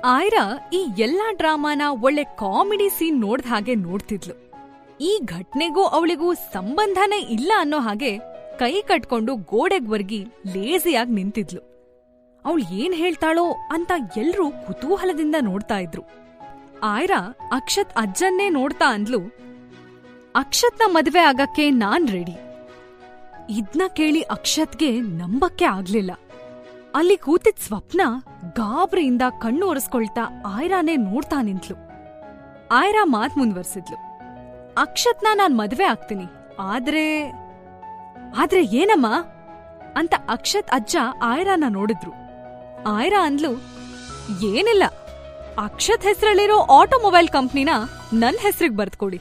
ಆಯ್ರಾ ಈ ಎಲ್ಲಾ ಡ್ರಾಮಾನ ಒಳ್ಳೆ ಕಾಮಿಡಿ ಸೀನ್ ನೋಡ್ದ ಹಾಗೆ ನೋಡ್ತಿದ್ಲು. ಈ ಘಟನೆಗೂ ಅವಳಿಗೂ ಸಂಬಂಧನೇ ಇಲ್ಲ ಅನ್ನೋ ಹಾಗೆ ಕೈ ಕಟ್ಕೊಂಡು ಗೋಡೆಗ್ ವರ್ಗಿ ಲೇಸಿಯಾಗಿ ನಿಂತಿದ್ಲು. ಅವಳು ಏನ್ ಹೇಳ್ತಾಳೋ ಅಂತ ಎಲ್ರೂ ಕುತೂಹಲದಿಂದ ನೋಡ್ತಾ ಇದ್ರು. ಆಯ್ರಾ ಅಕ್ಷತ್ ಅಜ್ಜನ್ನೇ ನೋಡ್ತಾ ಅಂದ್ಲು, ಅಕ್ಷತ್ನ ಮದ್ವೆ ಆಗಕ್ಕೆ ನಾನ್ ರೆಡಿ ಇದ್ನ ಕೇಳಿ ಅಕ್ಷತ್ಗೆ ನಂಬಕ್ಕೆ ಆಗ್ಲಿಲ್ಲ. ಅಲ್ಲಿ ಕೂತಿದ್ ಸ್ವಪ್ನ ಗಾಬ್ರಿಯಿಂದ ಕಣ್ಣು ಒರೆಸ್ಕೊಳ್ತಾ ಆಯ್ರಾನೇ ನೋಡ್ತಾ ನಿಂತ್ಲು. ಆಯ್ರಾ ಮಾತ್ ಮುಂದ್ವರ್ಸಿದ್ಲು. ಅಕ್ಷತ್ನ ನಾನ್ ಮದ್ವೆ ಆಗ್ತೀನಿ. ಆದ್ರೆ ಆದ್ರೆ ಏನಮ್ಮ? ಅಂತ ಅಕ್ಷತ್ ಅಜ್ಜ ಆಯ್ರಾನ ನೋಡಿದ್ರು. ಆಯ್ರಾ ಅಂದ್ಲು, ಏನಿಲ್ಲ. ಅಕ್ಷತ್ ಹೆಸರಲ್ಲಿರೋ ಆಟೋಮೊಬೈಲ್ ಕಂಪ್ನಿನ ನನ್ ಹೆಸರಿಗೆ ಬರ್ದ್ಕೊಡಿ.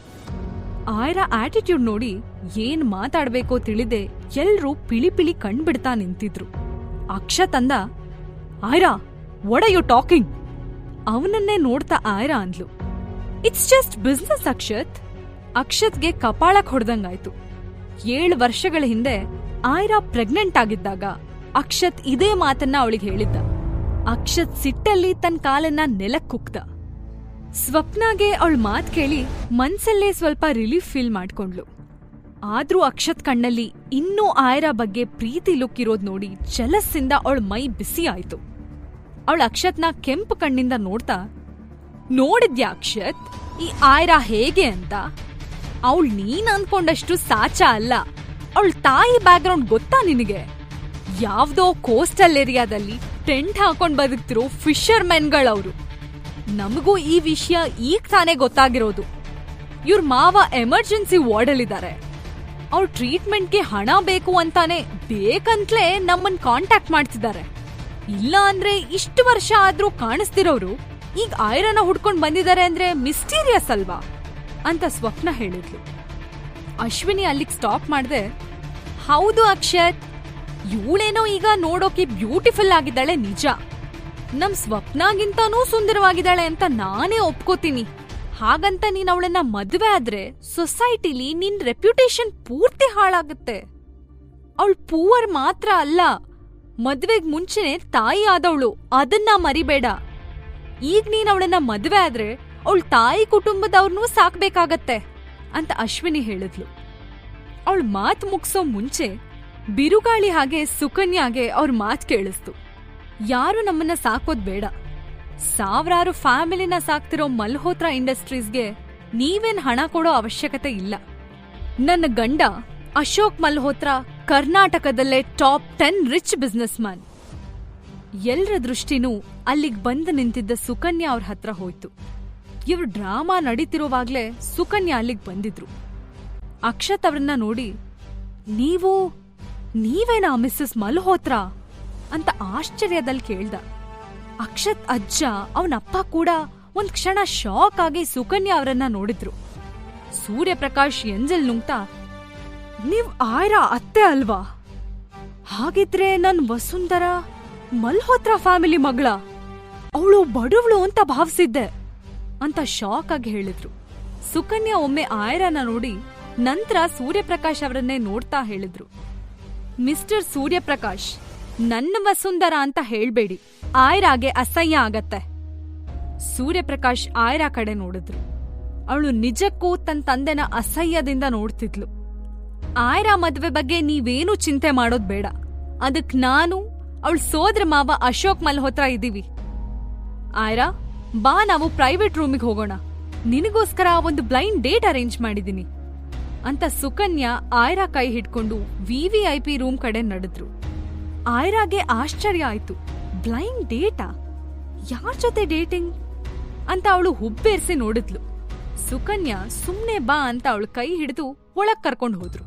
ಆಯ್ರಾ ಆಟಿಟ್ಯೂಡ್ ನೋಡಿ ಏನ್ ಮಾತಾಡ್ಬೇಕೋ ತಿಳಿದೆ ಎಲ್ರೂ ಪಿಳಿ ಪಿಳಿ ಕಣ್ಬಿಡ್ತಾ ನಿಂತಿದ್ರು. ಅಕ್ಷತ್ ತಂದ, ಆಯ್ರಾ ವಡ ಯು ಟಾಕಿಂಗ್ ಅವನನ್ನೇ ನೋಡ್ತಾ ಆಯ್ರಾ ಅಂದ್ಲು. It's just business Akshat. ಅಕ್ಷತ್ಗೆ ಕಪಾಳಕ್ ಹೊಡೆದಂಗಾಯ್ತು. ಏಳು ವರ್ಷಗಳ ಹಿಂದೆ ಆಯ್ರಾ ಪ್ರೆಗ್ನೆಂಟ್ ಆಗಿದ್ದಾಗ ಅಕ್ಷತ್ ಇದೇ ಮಾತನ್ನ ಅವಳಿಗೆ ಹೇಳಿದ್ದ. ಅಕ್ಷತ್ ಸಿಟ್ಟಲ್ಲಿ ತನ್ನ ಕಾಲನ್ನ ನೆಲಕ್ ಕುಕ್ತ. ಸ್ವಪ್ನಾಗೆ ಅವಳ ಮಾತ್ ಕೇಳಿ ಮನ್ಸಲ್ಲೇ ಸ್ವಲ್ಪ ರಿಲೀಫ್ ಫೀಲ್ ಮಾಡ್ಕೊಂಡ್ಲು ಆದ್ರೂ ಅಕ್ಷತ್ ಕಣ್ಣಲ್ಲಿ ಇನ್ನೂ ಆಯರ ಬಗ್ಗೆ ಪ್ರೀತಿ ಲುಕ್ ಇರೋದ್ ನೋಡಿ ಜಲಸ್ಸಿಂದ ಅವಳ ಮೈ ಬಿಸಿ ಆಯ್ತು. ಅವಳ ಅಕ್ಷತ್ನ ಕೆಂಪು ಕಣ್ಣಿಂದ ನೋಡ್ತಾ, ನೋಡಿದ್ಯಾ ಅಕ್ಷತ್? ಈ ಆಯ್ರಾ ಹೇಗೆ ಅಂತ? ಅವಳು ನೀನ್ ಅನ್ಕೊಂಡಷ್ಟು ಸಾಚ ಅಲ್ಲ. ಅವಳ ತಾಯಿ ಬ್ಯಾಕ್ಗ್ರೌಂಡ್ ಗೊತ್ತಾ ನಿನಗೆ? ಯಾವ್ದೋ ಕೋಸ್ಟಲ್ ಏರಿಯಾದಲ್ಲಿ ಟೆಂಟ್ ಹಾಕೊಂಡ್ ಬದುಕ್ತಿರೋ ಫಿಶರ್ ಮೆನ್ಗಳವ್ರು ನಮಗೂ ಈ ವಿಷಯ ಈಗ ತಾನೇ ಗೊತ್ತಾಗಿರೋದು. ಇವ್ರ ಮಾವ ಎಮರ್ಜೆನ್ಸಿ ವಾರ್ಡಲ್ಲಿದ್ದಾರೆ ಅವ್ರ ಟ್ರೀಟ್ಮೆಂಟ್ಗೆ ಹಣ ಬೇಕು ಅಂತಾನೆ ಬೇಕಂತ್ಲೇ ನಮ್ಮನ್ ಕಾಂಟ್ಯಾಕ್ಟ್ ಮಾಡ್ತಿದ್ದಾರೆ. ಇಲ್ಲ ಅಂದ್ರೆ ಇಷ್ಟು ವರ್ಷ ಆದ್ರೂ ಕಾಣಿಸ್ತಿರೋರು ಈಗ ಆಯ್ರನ ಹುಡ್ಕೊಂಡ್ ಬಂದಿದ್ದಾರೆ ಅಂದ್ರೆ ಮಿಸ್ಟೀರಿಯಸ್ ಅಲ್ವಾ? ಅಂತ ಸ್ವಪ್ನ ಹೇಳಿದ್ಲು. ಅಶ್ವಿನಿ ಅಲ್ಲಿಗೆ ಸ್ಟಾಪ್ ಮಾಡ್ದೆ, ಹೌದು ಅಕ್ಷತ್ ಇವಳೇನೋ ಈಗ ನೋಡೋಕೆ ಬ್ಯೂಟಿಫುಲ್ ಆಗಿದ್ದಾಳೆ ನಿಜ. ನಮ್ ಸ್ವಪ್ನಾಗಿಂತಾನೂ ಸುಂದರವಾಗಿದ್ದಾಳೆ ಅಂತ ನಾನೇ ಒಪ್ಕೋತೀನಿ. ಹಾಗಂತ ನೀನ್ ಅವಳನ್ನ ಮದ್ವೆ ಆದ್ರೆ ಸೊಸೈಟಿಲಿ ನಿನ್ ರೆಪ್ಯುಟೇಷನ್ ಪೂರ್ತಿ ಹಾಳಾಗುತ್ತೆ. ಅವಳು ಪೂವರ್ ಮಾತ್ರ ಅಲ್ಲ, ಮದ್ವೆಗ್ ಮುಂಚೆನೆ ತಾಯಿ ಆದವಳು, ಅದನ್ನ ಮರಿಬೇಡ. ಈಗ ನೀನ್ ಅವಳನ್ನ ಮದ್ವೆ ಆದ್ರೆ ಅವಳ ತಾಯಿ ಕುಟುಂಬದವ್ರನ್ನೂ ಸಾಕ್ಬೇಕಾಗತ್ತೆ, ಅಂತ ಅಶ್ವಿನಿ ಹೇಳಿದ್ಲು. ಅವಳ ಮಾತ್ ಮುಗ್ಸೋ ಮುಂಚೆ ಬಿರುಗಾಳಿ ಹಾಗೆ ಸುಕನ್ಯಾಗೆ ಅವ್ರ ಮಾತ್ ಕೇಳಿಸ್ತು. ಯಾರು ನಮ್ಮನ್ನ ಸಾಕೋದ್ ಬೇಡ. ಸಾವಿರಾರು ಫ್ಯಾಮಿಲಿನ ಸಾಕ್ತಿರೋ ಮಲ್ಹೋತ್ರಾ ಇಂಡಸ್ಟ್ರೀಸ್ಗೆ ನೀವೇನ್ ಹಣ ಕೊಡೋ ಅವಶ್ಯಕತೆ ಇಲ್ಲ. ನನ್ನ ಗಂಡ ಅಶೋಕ್ ಮಲ್ಹೋತ್ರಾ ಕರ್ನಾಟಕದಲ್ಲೇ top ten rich businessman ಎಲ್ರ ದೃಷ್ಟಿನೂ ಅಲ್ಲಿಗೆ ಬಂದು ನಿಂತಿದ್ದ ಸುಕನ್ಯಾ ಅವ್ರ ಹತ್ರ ಹೋಯ್ತು. ಇವ್ರ ಡ್ರಾಮಾ ನಡೀತಿರುವಾಗ್ಲೇ ಸುಕನ್ಯಾ ಅಲ್ಲಿಗೆ ಬಂದಿದ್ರು. ಅಕ್ಷತ್ ಅವ್ರನ್ನ ನೋಡಿ, ನೀವು, ನೀವೇನಾ ಮಿಸ್ಸಸ್ ಮಲ್ಹೋತ್ರಾ? ಅಂತ ಆಶ್ಚರ್ಯದಲ್ಲಿ ಕೇಳ್ದ. ಅಕ್ಷತ್ ಅಜ್ಜ ಅವನಪ್ಪ ಕೂಡ ಒಂದ್ ಕ್ಷಣ ಶಾಕ್ ಆಗಿ ಸುಕನ್ಯಾ ಅವರನ್ನ ನೋಡಿದ್ರು. ಸೂರ್ಯಪ್ರಕಾಶ್ ಎಂಜಲ್ ನುಂಗ್ತಾ, ನೀವ್ ಆಯ್ರಾ ಅತ್ತೆ ಅಲ್ವಾ? ಹಾಗಿದ್ರೆ ನನ್ ವಸುಂಧರ ಮಲ್ಹೋತ್ರಾ ಫ್ಯಾಮಿಲಿ ಮಗಳ, ಅವಳು ಬಡವಳು ಅಂತ ಭಾವಿಸಿದ್ದೆ, ಅಂತ ಶಾಕ್ ಆಗಿ ಹೇಳಿದ್ರು. ಸುಕನ್ಯಾ ಒಮ್ಮೆ ಆಯ್ರನ್ನ ನೋಡಿ ನಂತರ ಸೂರ್ಯಪ್ರಕಾಶ್ ಅವರನ್ನೇ ನೋಡ್ತಾ ಹೇಳಿದ್ರು. ಮಿಸ್ಟರ್ ಸೂರ್ಯಪ್ರಕಾಶ್ ನನ್ನ ವಸುಂಧರ ಅಂತ ಹೇಳ್ಬೇಡಿ. ಆಯ್ರಾಗೆ ಅಸಹ್ಯ ಆಗತ್ತೆ. ಸೂರ್ಯಪ್ರಕಾಶ್ ಆಯ್ರಾ ಕಡೆ ನೋಡಿದ್ರು. ಅವಳು ನಿಜಕ್ಕೂ ತನ್ನ ತಂದೆನ ಅಸಹ್ಯದಿಂದ ನೋಡ್ತಿದ್ಲು. ಆಯ್ರಾ ಮದ್ವೆ ಬಗ್ಗೆ ನೀವೇನು ಚಿಂತೆ ಮಾಡೋದ್ ಬೇಡ. ಅದಕ್ ನಾನು, ಅವಳ ಸೋದ್ರ ಮಾವ ಅಶೋಕ್ ಮಲ್ಹೋತ್ರ ಇದ್ದೀವಿ ಆಯ್ರಾ, ಬಾ ನಾವು ಪ್ರೈವೇಟ್ ರೂಮಿಗೆ ಹೋಗೋಣ. ನಿನಗೋಸ್ಕರ ಒಂದು ಬ್ಲೈಂಡ್ ಡೇಟ್ ಅರೇಂಜ್ ಮಾಡಿದ್ದೀನಿ ಅಂತ ಸುಕನ್ಯಾ ಆಯ್ರಾ ಕೈ ಹಿಡ್ಕೊಂಡು ವಿವಿಐಪಿ ರೂಮ್ ಕಡೆ ನಡೆದ್ರು. ಆಯ್ರಾಗೆ ಆಶ್ಚರ್ಯ ಆಯ್ತು. ಬ್ಲೈಂಡ್ ಡೇಟಾ? ಯಾರ್ ಜೊತೆ ಡೇಟಿಂಗ್? ಅಂತ ಅವಳು ಹುಬ್ಬೇರ್ಸಿ ನೋಡಿದ್ಲು. ಸುಕನ್ಯಾ ಸುಮ್ನೆ ಬಾ ಅಂತ ಅವಳು ಕೈ ಹಿಡಿದು ಒಳಗ್ ಕರ್ಕೊಂಡು ಹೋದ್ರು.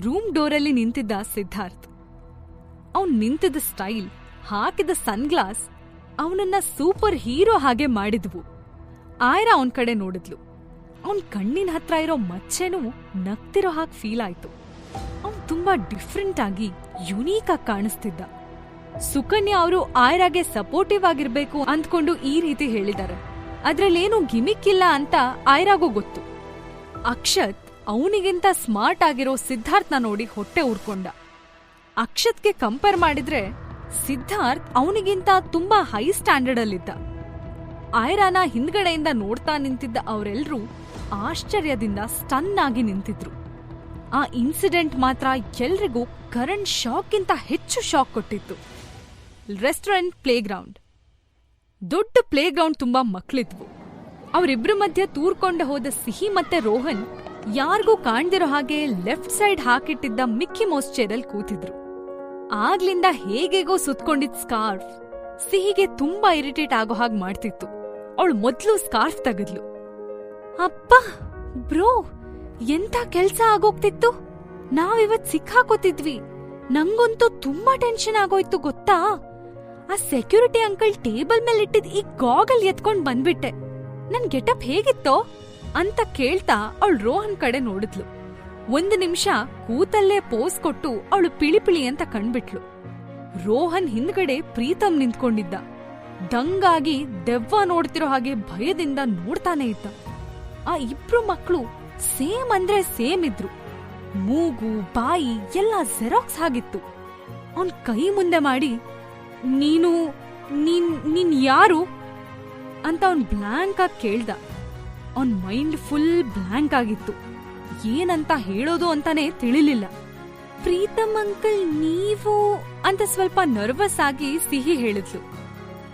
ರೂಮ್ ಡೋರಲ್ಲಿ ನಿಂತಿದ್ದ ಸಿದ್ಧಾರ್ಥ್. ಅವ್ನ್ ನಿಂತಿದ್ದ ಸ್ಟೈಲ್, ಹಾಕಿದ ಸನ್ಗ್ಲಾಸ್, ಅವನನ್ನ ಸೂಪರ್ ಹೀರೋ ಹಾಗೆ ಮಾಡಿದ್ವು. ಆಯ್ರಾ ಅವನ್ ಕಡೆ ನೋಡಿದ್ಲು. ಅವನ್ ಕಣ್ಣಿನ ಹತ್ರ ಇರೋ ಮಚ್ಚೆನೂ ನಗ್ತಿರೋ ಹಾಗೆ ಫೀಲ್ ಆಯ್ತು. ತುಂಬಾ ಡಿಫ್ರೆಂಟ್ ಆಗಿ ಯುನೀಕ್ ಆಗಿ ಕಾಣಿಸ್ತಿದ್ದ. ಸುಕನ್ಯಾ ಅವರು ಆಯ್ರಾಗೆ ಸಪೋರ್ಟಿವ್ ಆಗಿರ್ಬೇಕು ಅಂದ್ಕೊಂಡು ಈ ರೀತಿ ಹೇಳಿದ್ದಾರೆ. ಅದ್ರಲ್ಲೇನು ಗಿಮಿಕ್ ಇಲ್ಲ ಅಂತ ಆಯ್ರಾಗೂ ಗೊತ್ತು. ಅಕ್ಷತ್ ಅವನಿಗಿಂತ ಸ್ಮಾರ್ಟ್ ಆಗಿರೋ ಸಿದ್ಧಾರ್ಥ್ನ ನೋಡಿ ಹೊಟ್ಟೆ ಉರ್ಕೊಂಡ ಅಕ್ಷತ್ಗೆ ಕಂಪೇರ್ ಮಾಡಿದ್ರೆ ಸಿದ್ಧಾರ್ಥ್ ಅವನಿಗಿಂತ ತುಂಬಾ ಹೈ ಸ್ಟ್ಯಾಂಡರ್ಡ್ ಅಲ್ಲಿದ್ದ. ಆಯ್ರಾನ ಹಿಂದ್ಗಡೆಯಿಂದ ನೋಡ್ತಾ ನಿಂತಿದ್ದ ಅವರೆಲ್ಲರೂ ಆಶ್ಚರ್ಯದಿಂದ ಸ್ಟನ್ ಆಗಿ ನಿಂತಿದ್ರು. ಆ ಇನ್ಸಿಡೆಂಟ್ ಮಾತ್ರ ಎಲ್ರಿಗೂ ಕರಣ್ ಶಾಕ್ಗಿಂತ ಹೆಚ್ಚು ಶಾಕ್ ಕೊಟ್ಟಿತ್ತು. Restaurant playground. ದೊಡ್ಡ ಪ್ಲೇಗ್ರೌಂಡ್ ತುಂಬಾ ಮಕ್ಕಳಿದ್ವು ಅವರಿಬ್ಬರ ಮಧ್ಯೆ ತೂರ್ಕೊಂಡು ಹೋದ ಸಿಹಿ ಮತ್ತೆ ರೋಹನ್ ಯಾರಿಗೂ ಕಾಣ್ದಿರೋ ಹಾಗೆ ಲೆಫ್ಟ್ ಸೈಡ್ ಹಾಕಿಟ್ಟಿದ್ದ ಮಿಕ್ಕಿ ಮೌಸ್ ಚೇರಲ್ಲಿ ಕೂತಿದ್ರು. ಆಗ್ಲಿಂದ ಹೇಗೆಗೋ ಸುತ್ಕೊಂಡಿದ್ ಸ್ಕಾರ್ಫ್ ಸಿಹಿಗೆ ತುಂಬಾ ಇರಿಟೇಟ್ ಆಗೋ ಹಾಗೆ ಮಾಡ್ತಿತ್ತು. ಅವಳು ಮೊದ್ಲು ಸ್ಕಾರ್ಫ್ ತೆಗೆದ್ಲು. ಅಪ್ಪ ಬ್ರೋ ಎಂತ ಕೆಲ್ಸ ಆಗೋಗ್ತಿತ್ತು? ನಾವಿವತ್ ಸಿಕ್ಕಾಕೋತಿದ್ವಿ. ನಂಗಂತೂ ತುಂಬಾ ಟೆನ್ಷನ್ ಆಗೋಯ್ತು ಗೊತ್ತಾ? ಆ ಸೆಕ್ಯೂರಿಟಿ ಅಂಕಲ್ ಟೇಬಲ್ ಮೇಲೆ ಇಟ್ಟಿದ್ ಈ ಗಾಗಲ್ ಎತ್ಕೊಂಡ್ ಬಂದ್ಬಿಟ್ಟೆ. ನನ್ ಗೆಟಪ್ ಹೇಗಿತ್ತೋ? ಅಂತ ಕೇಳ್ತಾ ಅವಳು ರೋಹನ್ ಕಡೆ ನೋಡಿದ್ಲು. ಒಂದು ನಿಮಿಷ ಕೂತಲ್ಲೇ ಪೋಸ್ ಕೊಟ್ಟು ಅವಳು ಪಿಳಿಪಿಳಿ ಅಂತ ಕಣ್ಬಿಟ್ಲು. ರೋಹನ್ ಹಿಂದ್ಗಡೆ ಪ್ರೀತಮ್ ನಿಂತ್ಕೊಂಡಿದ್ದ. ದಂಗಾಗಿ ದೆವ್ವ ನೋಡ್ತಿರೋ ಹಾಗೆ ಭಯದಿಂದ ನೋಡ್ತಾನೆ ಇದ್ದ. ಆ ಇಬ್ರು ಮಕ್ಕಳು ಸೇಮ್ ಅಂದ್ರೆ ಸೇಮ್ ಇದ್ರು. ಮೂಗು, ಬಾಯಿ ಎಲ್ಲ ಜೆರಾಕ್ಸ್ ಆಗಿತ್ತು. ಅವನ್ ಕೈ ಮುಂದೆ ಮಾಡಿ, ನೀನು, ನೀನ್ ಯಾರು? ಅಂತ ಅವನ್ ಬ್ಲ್ಯಾಂಕ್ ಆಗಿ ಕೇಳ್ದ. ಅವನ್ ಮೈಂಡ್ ಫುಲ್ ಬ್ಲ್ಯಾಂಕ್ ಆಗಿತ್ತು. ಏನಂತ ಹೇಳೋದು ಅಂತಾನೆ ತಿಳಿಲಿಲ್ಲ. ಪ್ರೀತಮ್ ಅಂಕಲ್, ನೀವು? ಅಂತ ಸ್ವಲ್ಪ ನರ್ವಸ್ ಆಗಿ ಸಿಹಿ ಹೇಳಿದ್ಲು.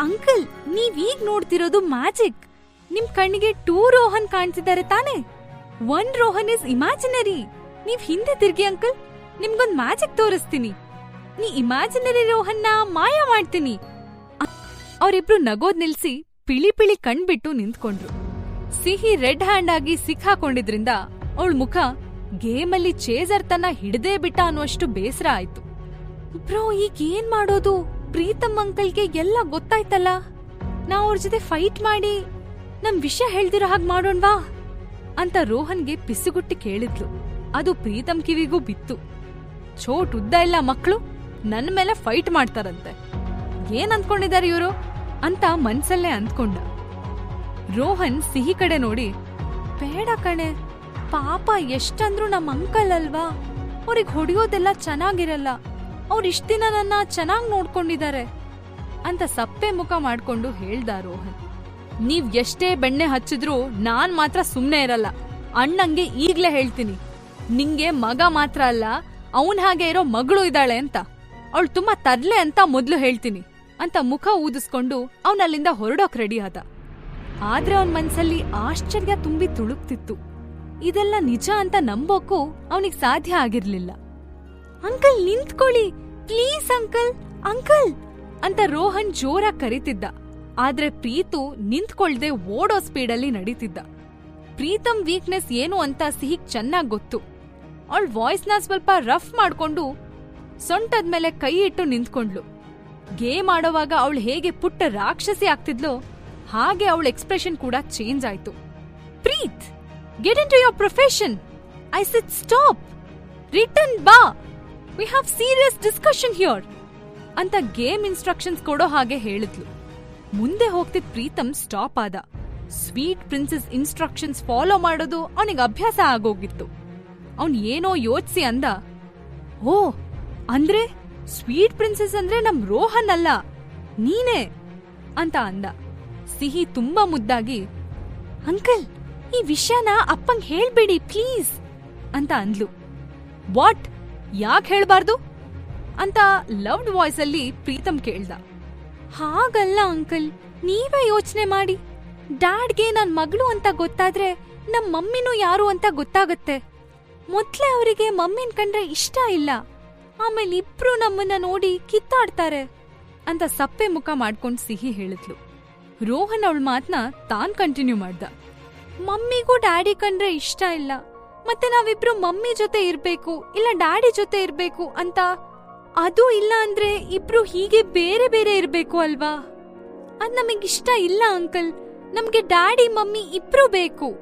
ಅಂಕಲ್, ನೀವೀಗ ನೋಡ್ತಿರೋದು ಮ್ಯಾಜಿಕ್. ನಿಮ್ ಕಣ್ಣಿಗೆ ಟೂ ರೋಹನ್ ಕಾಣ್ತಿದ್ದಾರೆ ತಾನೇ? ಒನ್ ರೋಹನ್ ಇಸ್ ಇಮ್ಯಾಜಿನರಿ ನೀವ್ ಹಿಂದೆ ತಿರ್ಗಿ ಅಂಕಲ್ ನಿಮ್ಗೊಂದ್ ಮ್ಯಾಜಿಕ್ ತೋರಿಸ್ತೀನಿ. ನೀ ಇಮ್ಯಾಜಿನರಿ ರೋಹನ್ನ ಮಾಯ ಮಾಡ್ತೀನಿ. ಅವರಿಬ್ರು ನಗೋದ್ ನಿಲ್ಸಿ ಪಿಳಿ ಪಿಳಿ ಕಣ್ಬಿಟ್ಟು ನಿಂತ್ಕೊಂಡ್ರು. ಸಿಹಿ ರೆಡ್ ಹ್ಯಾಂಡ್ ಆಗಿ ಸಿಕ್ಕಾಕೊಂಡಿದ್ರಿಂದ ಅವಳ ಮುಖ ಗೇಮಲ್ಲಿ ಚೇಜರ್ ತನ್ನ ಹಿಡ್ದೇ ಬಿಟ್ಟ ಅನ್ನುವಷ್ಟು ಬೇಸರ ಆಯ್ತು. ಬ್ರೋ ಈಗ ಏನ್ ಮಾಡೋದು? ಪ್ರೀತಮ್ ಅಂಕಲ್ಗೆ ಎಲ್ಲ ಗೊತ್ತಾಯ್ತಲ್ಲ? ನಾವ್ ಅವ್ರ ಜೊತೆ ಫೈಟ್ ಮಾಡಿ ನಮ್ ವಿಷಯ ಹೇಳ್ದಿರೋ ಹಾಗೆ ಮಾಡೋಣ್ವಾ? ಅಂತ ರೋಹನ್ಗೆ ಪಿಸುಗುಟ್ಟಿ ಕೇಳಿದ್ಲು. ಅದು ಪ್ರೀತಮ್ ಕಿವಿಗೂ ಬಿತ್ತು. ಚೋಟ್ ಉದ್ದ ಇಲ್ಲ ಮಕ್ಕಳು ನನ್ನ ಮೇಲೆ ಫೈಟ್ ಮಾಡ್ತಾರಂತೆ. ಏನ್ ಅಂದ್ಕೊಂಡಿದ್ದಾರೆ ಇವರು? ಅಂತ ಮನ್ಸಲ್ಲೇ ಅಂದ್ಕೊಂಡ. ರೋಹನ್ ಸಿಹಿ ಕಡೆ ನೋಡಿ, ಬೇಡ ಕಣೆ, ಪಾಪ ಎಷ್ಟಂದ್ರು ನಮ್ಮ ಅಂಕಲ್ ಅಲ್ವಾ? ಅವ್ರಿಗೆ ಹೊಡೆಯೋದೆಲ್ಲ ಚೆನ್ನಾಗಿರಲ್ಲ. ಅವ್ರು ಇಷ್ಟ ದಿನ ನನ್ನ ಚೆನ್ನಾಗ್ ನೋಡ್ಕೊಂಡಿದ್ದಾರೆ ಅಂತ ಸಪ್ಪೆ ಮುಖ ಮಾಡ್ಕೊಂಡು ಹೇಳ್ದ ರೋಹನ್. ನೀವ್ ಎಷ್ಟೇ ಬೆಣ್ಣೆ ಹಚ್ಚಿದ್ರೂ ನಾನ್ ಮಾತ್ರ ಸುಮ್ನೆ ಇರಲ್ಲ. ಅಣ್ಣಂಗೆ ಈಗ್ಲೇ ಹೇಳ್ತೀನಿ. ನಿಂಗೆ ಮಗ ಮಾತ್ರ ಅಲ್ಲ, ಅವನ್ ಹಾಗೆ ಇರೋ ಮಗಳು ಇದ್ದಾಳೆ ಅಂತ. ಅವಳು ತುಂಬಾ ತರ್ಲೆ ಅಂತ ಮೊದ್ಲು ಹೇಳ್ತೀನಿ ಅಂತ ಮುಖ ಊದಿಸ್ಕೊಂಡು ಅವನಲ್ಲಿಂದ ಹೊರಡೋಕ್ ರೆಡಿ ಆದ. ಆದ್ರೆ ಅವನ್ ಮನ್ಸಲ್ಲಿ ಆಶ್ಚರ್ಯ ತುಂಬಿ ತುಳುಕ್ತಿತ್ತು. ಇದೆಲ್ಲ ನಿಜ ಅಂತ ನಂಬೋಕ್ಕೂ ಅವನಿಗೆ ಸಾಧ್ಯ ಆಗಿರ್ಲಿಲ್ಲ. ಅಂಕಲ್, ನಿಂತ್ಕೊಳ್ಳಿ. ಪ್ಲೀಸ್ ಅಂಕಲ್ ಅಂಕಲ್, ಅಂತ ರೋಹನ್ ಜೋರಾಗಿ ಕರೀತಿದ್ದ. ಆದ್ರೆ ಪ್ರೀತು ನಿಂತ್ಕೊಳ್ದೆ ಓಡೋ ಸ್ಪೀಡಲ್ಲಿ ನಡೀತಿದ್ದ. ಪ್ರೀತಮ್ ವೀಕ್ನೆಸ್ ಏನು ಅಂತ ಸಿಹಿಗ್ ಚೆನ್ನಾಗ್ ಗೊತ್ತು. ಅವಳ ವಾಯ್ಸ್ನ ಸ್ವಲ್ಪ ರಫ್ ಮಾಡ್ಕೊಂಡು ಸೊಂಟದ ಮೇಲೆ ಕೈ ಇಟ್ಟು ನಿಂತ್ಕೊಂಡ್ಲು ಗೇಮ್ ಆಡೋವಾಗ ಅವಳು ಹೇಗೆ ಪುಟ್ಟ ರಾಕ್ಷಸಿ ಆಗ್ತಿದ್ಲೋ ಹಾಗೆ ಅವಳ ಎಕ್ಸ್ಪ್ರೆಷನ್ ಕೂಡ ಚೇಂಜ್ ಆಯ್ತು. Preeth get into your profession I sit stop return ಬಾ. We have serious discussion here ಅಂತ ಗೇಮ್ ಇನ್ಸ್ಟ್ರಕ್ಷನ್ಸ್ ಕೊಡೋ ಹಾಗೆ ಹೇಳಿದ್ಲು. ಮುಂದೆ ಹೋಗ್ತಿದ್ ಪ್ರೀತಮ್ ಸ್ಟಾಪ್ ಆದ. ಸ್ವೀಟ್ ಪ್ರಿನ್ಸಸ್ ಇನ್ಸ್ಟ್ರಕ್ಷನ್ಸ್ ಫಾಲೋ ಮಾಡೋದು ಅವನಿಗೆ ಅಭ್ಯಾಸ ಆಗೋಗಿತ್ತು. ಅವನ್ ಏನೋ ಯೋಚಿಸಿ ಅಂದ, ಓ, ಅಂದ್ರೆ ಸ್ವೀಟ್ ಪ್ರಿನ್ಸಸ್ ಅಂದ್ರೆ ನಮ್ ರೋಹನ್ ಅಲ್ಲ, ನೀನೇ? ಅಂತ ಅಂದ. ಸಿಹಿ ತುಂಬಾ ಮುದ್ದಾಗಿ, ಅಂಕಲ್, ಈ ವಿಷಯನ ಅಪ್ಪಂಗ್ ಹೇಳ್ಬೇಡಿ, ಪ್ಲೀಸ್, ಅಂತ ಅಂದ್ಲು. ವಾಟ್? ಯಾಕೆ ಹೇಳ್ಬಾರ್ದು? ಅಂತ ಲವ್ಡ್ ವಾಯ್ಸ್ ಅಲ್ಲಿ ಪ್ರೀತಮ್ ಕೇಳ್ದ. ಹಾಗಲ್ಲ, ಅಂಕಲ್. ನೀವೇ ಯೋಚನೆ ಮಾಡಿ. ಡ್ಯಾಡ್ಗೆ ನನ್ ಮಗಳು ಅಂತ ಗೊತ್ತಾದ್ರೆ ನಮ್ ಮಮ್ಮಿನೂ ಯಾರು ಅಂತ ಗೊತ್ತಾಗುತ್ತೆ. ಮೊದ್ಲೇ ಅವರಿಗೆ ಮಮ್ಮಿನ್ ಕಂಡ್ರೆ ಇಷ್ಟ ಇಲ್ಲ. ಆಮೇಲೆ ಇಬ್ರು ನಮ್ಮನ್ನ ನೋಡಿ ಕಿತ್ತಾಡ್ತಾರೆ ಅಂತ ಸಪ್ಪೆ ಮುಖ ಮಾಡ್ಕೊಂಡು ಸಿಹಿ ಹೇಳಿದ್ಲು. ರೋಹನ್ ಅವಳ ಮಾತನ್ನ ತಾನ್ ಕಂಟಿನ್ಯೂ ಮಾಡ್ದ. ಮಮ್ಮಿಗೂ ಡ್ಯಾಡಿ ಕಂಡ್ರೆ ಇಷ್ಟ ಇಲ್ಲ. ಮತ್ತೆ ನಾವಿಬ್ರು ಮಮ್ಮಿ ಜೊತೆ ಇರ್ಬೇಕು, ಇಲ್ಲ ಡ್ಯಾಡಿ ಜೊತೆ ಇರ್ಬೇಕು ಅಂತ ಅದು ಇಲ್ಲ ಅಂದ್ರೆ ಇಬ್ರು ಹೀಗೆ ಬೇರೆ ಬೇರೆ ಇರ್ಬೇಕು ಅಲ್ವಾ? ಅದ್ ನಮಗಿಷ್ಟ ಇಲ್ಲ, ಅಂಕಲ್. ನಮ್ಗೆ ಡ್ಯಾಡಿ, ಮಮ್ಮಿ ಇಬ್ರು ಬೇಕು.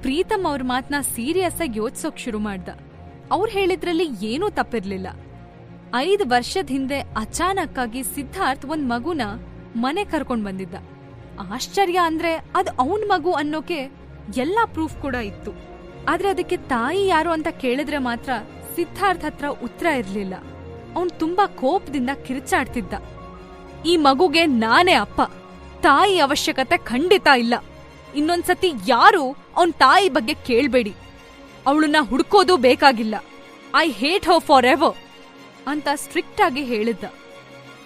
ಪ್ರೀತಮ್ ಅವ್ರ ಮಾತನ್ನ ಸೀರಿಯಸ್ ಆಗಿ ಯೋಚಿಸೋಕ್ ಶುರು ಮಾಡ್ದ. ಅವ್ರು ಹೇಳಿದ್ರಲ್ಲಿ ಏನೂ ತಪ್ಪಿರ್ಲಿಲ್ಲ. ಐದು ವರ್ಷದ ಹಿಂದೆ ಅಚಾನಕ್ ಆಗಿ ಸಿದ್ಧಾರ್ಥ್ ಒಂದ್ ಮಗುನ ಮನೆ ಕರ್ಕೊಂಡ್ ಬಂದಿದ್ದ. ಆಶ್ಚರ್ಯ ಅಂದ್ರೆ ಅದು ಅವನ್ ಮಗು ಅನ್ನೋಕೆ ಎಲ್ಲಾ ಪ್ರೂಫ್ ಕೂಡ ಇತ್ತು. ಆದ್ರೆ ಅದಕ್ಕೆ ತಾಯಿ ಯಾರು ಅಂತ ಕೇಳಿದ್ರೆ ಮಾತ್ರ ಸಿದ್ಧಾರ್ಥ್ ಹತ್ರ ಉತ್ತರ ಇರ್ಲಿಲ್ಲ. ಅವನ್ ತುಂಬಾ ಕೋಪದಿಂದ ಕಿರುಚಾಡ್ತಿದ್ದ. ಈ ಮಗುಗೆ ನಾನೇ ಅಪ್ಪ. ತಾಯಿ ಅವಶ್ಯಕತೆ ಖಂಡಿತ ಇಲ್ಲ. ಇನ್ನೊಂದ್ಸತಿ ಯಾರು ಅವನ್ ತಾಯಿ ಬಗ್ಗೆ ಕೇಳ್ಬೇಡಿ. ಅವಳನ್ನ ಹುಡ್ಕೋದು ಬೇಕಾಗಿಲ್ಲ. I hate her forever ಅಂತ ಸ್ಟ್ರಿಕ್ಟ್ ಆಗಿ ಹೇಳಿದ್ದ.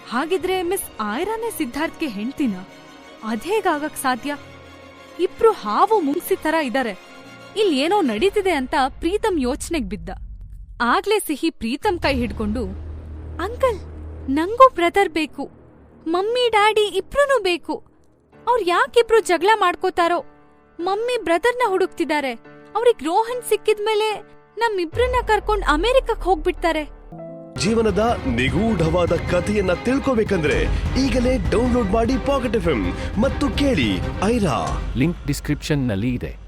ಹಾಗಿದ್ರೆ ಮಿಸ್ ಆಯ್ರಾನೇ ಸಿದ್ಧಾರ್ಥ್ಗೆ ಹೆಂಡ್ತಿನ? ಅದೇಗಾಗಕ್ ಸಾಧ್ಯ? ಇಬ್ರು ಹಾವು ಮುಂಗ್ಸಿ ತರ ಇದಾರೆ. ಏನೋ ನಡೀತಿದೆ ಅಂತ ಪ್ರೀತಮ್ ಯೋಚನೆಗ್ ಬಿದ್ದ. ಆಗ್ಲೇ ಸಿಹಿ ಪ್ರೀತಮ್ ಕೈ ಹಿಡ್ಕೊಂಡು ಅಂಕಲ್ ನಂಗೂ ಬ್ರದರ್ ಬೇಕು. ಮಮ್ಮಿ ಡ್ಯಾಡಿ ಇಬ್ರು ಬೇಕು. ಅವ್ರು ಯಾಕಿಬ್ರು ಜಗಳ ಮಾಡ್ಕೋತಾರೋ? ಮಮ್ಮಿ ಬ್ರದರ್ನ ಹುಡುಕ್ತಿದ್ದಾರೆ. ಅವ್ರಿಗೆ ರೋಹನ್ ಸಿಕ್ಕಿದ್ಮೇಲೆ ನಮ್ಮಿಬ್ರನ್ನ ಕರ್ಕೊಂಡು ಅಮೆರಿಕಕ್ ಹೋಗ್ಬಿಡ್ತಾರೆ. ಜೀವನದ ನಿಗೂಢವಾದ ಕಥೆಯನ್ನ ತಿಳ್ಕೋಬೇಕಂದ್ರೆ ಈಗಲೇ ಡೌನ್ಲೋಡ್ ಮಾಡಿ ಪಾಕೆಟ್ ಎಫ್ ಮತ್ತು ಕೇಳಿ ಐರಾ. ಲಿಂಕ್ ಡಿಸ್ಕ್ರಿಪ್ಷನ್ನಲ್ಲಿ ಇದೆ.